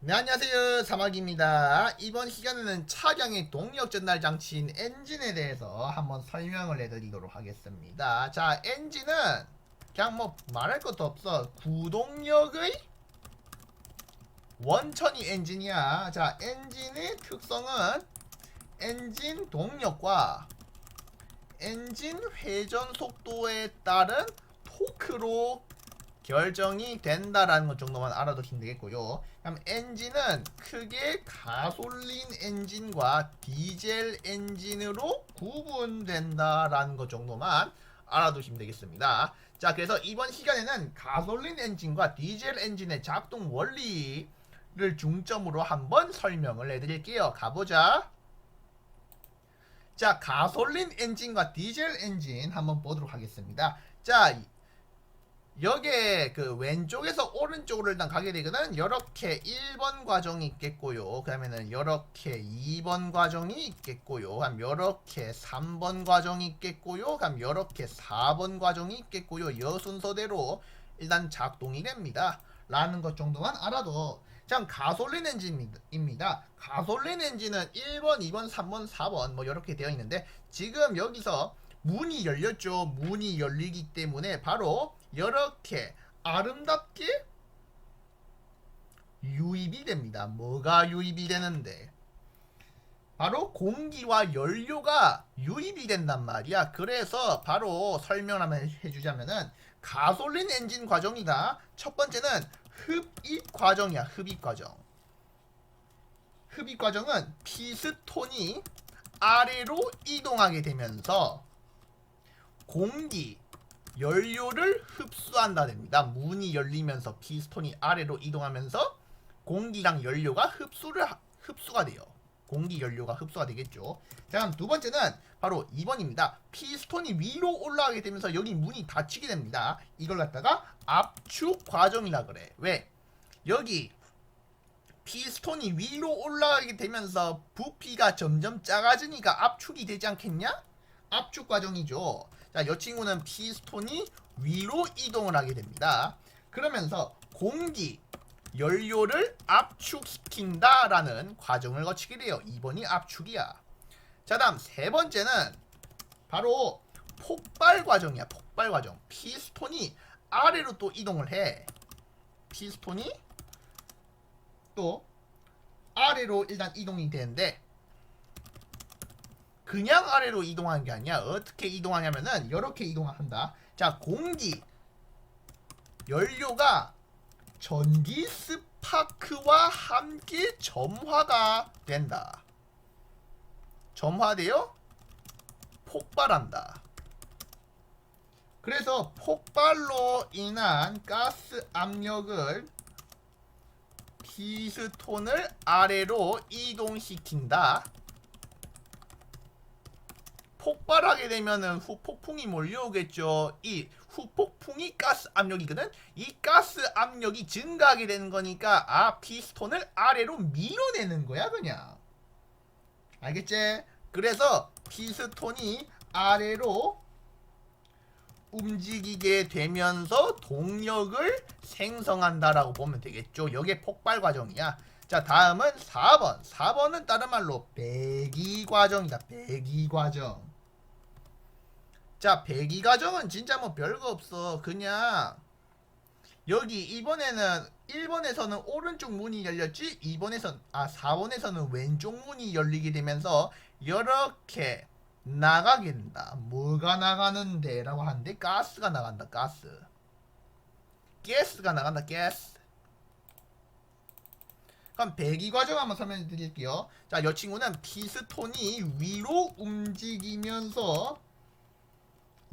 네, 안녕하세요. 사막입니다. 이번 시간에는 차량의 동력 전달 장치인 엔진에 대해서 한번 설명을 해드리도록 하겠습니다. 자, 엔진은 그냥 뭐 말할 것도 없어. 구동력의 원천이 엔진이야. 자, 엔진의 특성은 엔진 동력과 엔진 회전 속도에 따른 토크로 결정이 된다라는 것 정도만 알아두시면 되겠고요. 그럼 엔진은 크게 가솔린 엔진과 디젤 엔진으로 구분된다라는 것 정도만 알아두시면 되겠습니다. 자, 그래서 이번 시간에는 가솔린 엔진과 디젤 엔진의 작동 원리를 중점으로 한번 설명을 해드릴게요. 가보자. 자, 가솔린 엔진과 디젤 엔진 한번 보도록 하겠습니다. 자, 여기에 그 왼쪽에서 오른쪽으로 일단 가게 되거든. 이렇게 1번 과정이 있겠고요. 그 다음에는 이렇게 2번 과정이 있겠고요. 그럼 이렇게 3번 과정이 있겠고요. 그럼 이렇게 4번 과정이 있겠고요. 이 순서대로 일단 작동이 됩니다. 라는 것 정도만 알아도 참 가솔린 엔진입니다. 가솔린 엔진은 1번 2번 3번 4번 뭐 이렇게 되어 있는데 지금 여기서 문이 열렸죠. 문이 열리기 때문에 바로 이렇게 아름답게 유입이 됩니다. 뭐가 유입이 되는데? 바로 공기와 연료가 유입이 된단 말이야. 그래서 바로 설명을 해주자면은 가솔린 엔진 과정이다. 첫 번째는 흡입 과정이야. 흡입 과정. 흡입 과정은 피스톤이 아래로 이동하게 되면서 공기, 연료를 흡수한다 됩니다. 문이 열리면서 피스톤이 아래로 이동하면서 공기랑 연료가 흡수를 하- 흡수가 돼요. 공기 연료가 흡수가 되겠죠. 자, 그럼 두 번째는 바로 2번입니다. 피스톤이 위로 올라가게 되면서 여기 문이 닫히게 됩니다. 이걸 갖다가 압축 과정이라 그래. 왜? 여기 피스톤이 위로 올라가게 되면서 부피가 점점 작아지니까 압축이 되지 않겠냐? 압축 과정이죠. 자, 이 친구는 피스톤이 위로 이동을 하게 됩니다. 그러면서 공기, 연료를 압축시킨다라는 과정을 거치게 돼요. 2번이 압축이야. 자, 다음 세 번째는 바로 폭발 과정이야. 폭발 과정. 피스톤이 아래로 또 이동을 해. 피스톤이 또 아래로 일단 이동이 되는데 그냥 아래로 이동하는 게 아니야. 어떻게 이동하냐면은 이렇게 이동한다. 자, 공기 연료가 전기 스파크와 함께 점화가 된다. 점화되어 폭발한다. 그래서 폭발로 인한 가스 압력을 피스톤을 아래로 이동시킨다. 폭발하게 되면은 후폭풍이 몰려오겠죠. 이 후폭풍이 가스 압력이거든. 이 가스 압력이 증가하게 되는 거니까 아 피스톤을 아래로 밀어내는 거야 그냥. 알겠지? 그래서 피스톤이 아래로 움직이게 되면서 동력을 생성한다라고 보면 되겠죠. 이게 폭발 과정이야. 자, 다음은 4번. 4번은 다른 말로 배기 과정이다. 배기 과정. 자, 배기 과정은 진짜 뭐 별거 없어. 그냥 여기 이번에는 1번에서는 오른쪽 문이 열렸지 2번에선 아 4번에서는 왼쪽 문이 열리게 되면서 이렇게 나가게 된다. 뭐가 나가는데? 라고 하는데 가스가 나간다. 가스. 가스가 나간다. 가스. 그럼 배기 과정 한번 설명해 드릴게요. 자, 이 친구는 피스톤이 위로 움직이면서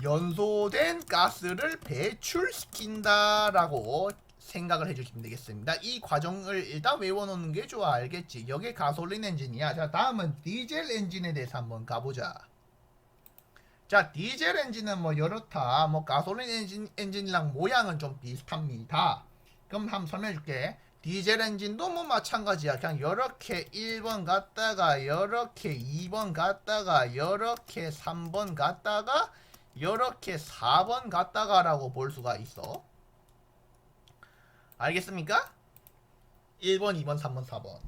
연소된 가스를 배출시킨다라고 생각을 해주시면 되겠습니다. 이 과정을 일단 외워놓는 게 좋아, 알겠지? 여기 가솔린 엔진이야. 자, 다음은 디젤 엔진에 대해서 한번 가보자. 자, 디젤 엔진은 뭐 이렇다. 뭐 가솔린 엔진 엔진이랑 모양은 좀 비슷합니다. 그럼 한번 설명해 줄게. 디젤 엔진도 뭐 마찬가지야. 그냥 이렇게 1번 갔다가 이렇게 2번 갔다가 이렇게 3번 갔다가 이렇게 4번 갔다가라고 볼 수가 있어. 알겠습니까? 1번, 2번, 3번, 4번.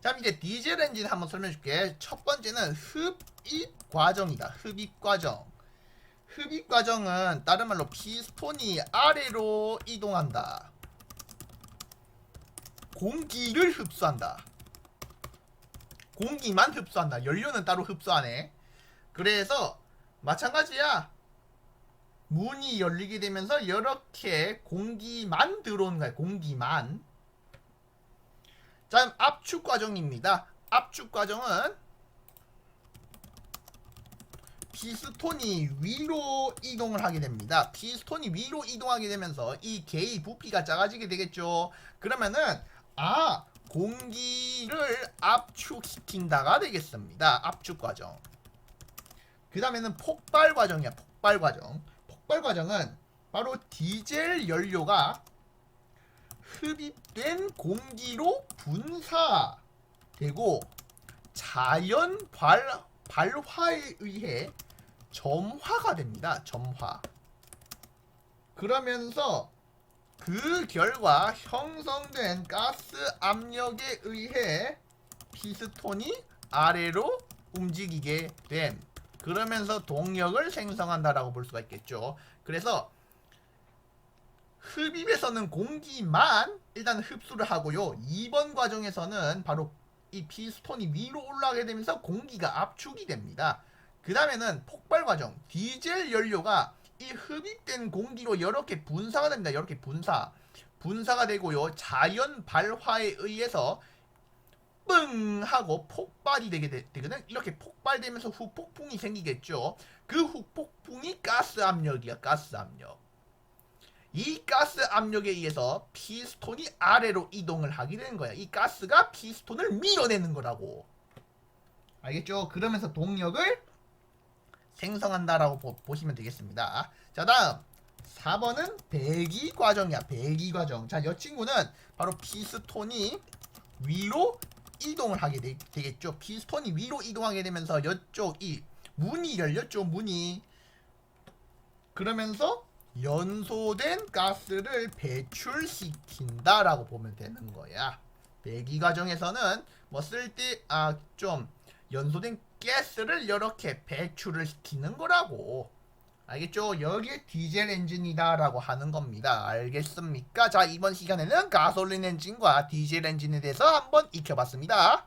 자, 이제 디젤 엔진 한번 설명해 줄게. 첫 번째는 흡입 과정이다. 흡입 과정. 흡입 과정은 다른 말로 피스톤이 아래로 이동한다. 공기를 흡수한다. 공기만 흡수한다. 연료는 따로 흡수 안 해. 그래서 마찬가지야. 문이 열리게 되면서 이렇게 공기만 들어오는 거야. 공기만. 자, 압축 과정입니다. 압축 과정은 피스톤이 위로 이동을 하게 됩니다. 피스톤이 위로 이동하게 되면서 이 개의 부피가 작아지게 되겠죠. 그러면은 아 공기를 압축시킨다가 되겠습니다. 압축 과정. 그 다음에는 폭발 과정이야. 폭발 과정. 폭발 과정은 바로 디젤 연료가 흡입된 공기로 분사되고 자연 발, 발화에 의해 점화가 됩니다. 점화. 그러면서 그 결과 형성된 가스 압력에 의해 피스톤이 아래로 움직이게 됨. 그러면서 동력을 생성한다라고 볼 수가 있겠죠. 그래서 흡입에서는 공기만 일단 흡수를 하고요. 2번 과정에서는 바로 이 피스톤이 위로 올라가게 되면서 공기가 압축이 됩니다. 그 다음에는 폭발 과정. 디젤 연료가 이 흡입된 공기로 이렇게 분사가 됩니다. 이렇게 분사. 분사가 되고요. 자연 발화에 의해서 뻥 하고 폭발이 되게 되, 되거든. 이렇게 폭 발되면서 후폭풍이 생기겠죠. 그 후폭풍이 가스 압력이야. 가스 압력. 이 가스 압력에 의해서 피스톤이 아래로 이동을 하게 되는 거야. 이 가스가 피스톤을 밀어내는 거라고. 알겠죠? 그러면서 동력을 생성한다라고 보, 보시면 되겠습니다. 자, 다음 4번은 배기 과정이야. 배기 과정. 자, 이 친구는 바로 피스톤이 위로 이동을 하게 되, 되겠죠. 피스톤이 위로 이동하게 되면서 이쪽 이 문이 열렸죠. 문이 그러면서 연소된 가스를 배출시킨다라고 보면 되는 거야. 배기 과정에서는 뭐쓸때아좀 연소된 가스를 이렇게 배출을 시키는 거라고. 알겠죠? 여기에 디젤 엔진이다라고 하는 겁니다. 알겠습니까? 자, 이번 시간에는 가솔린 엔진과 디젤 엔진에 대해서 한번 익혀봤습니다.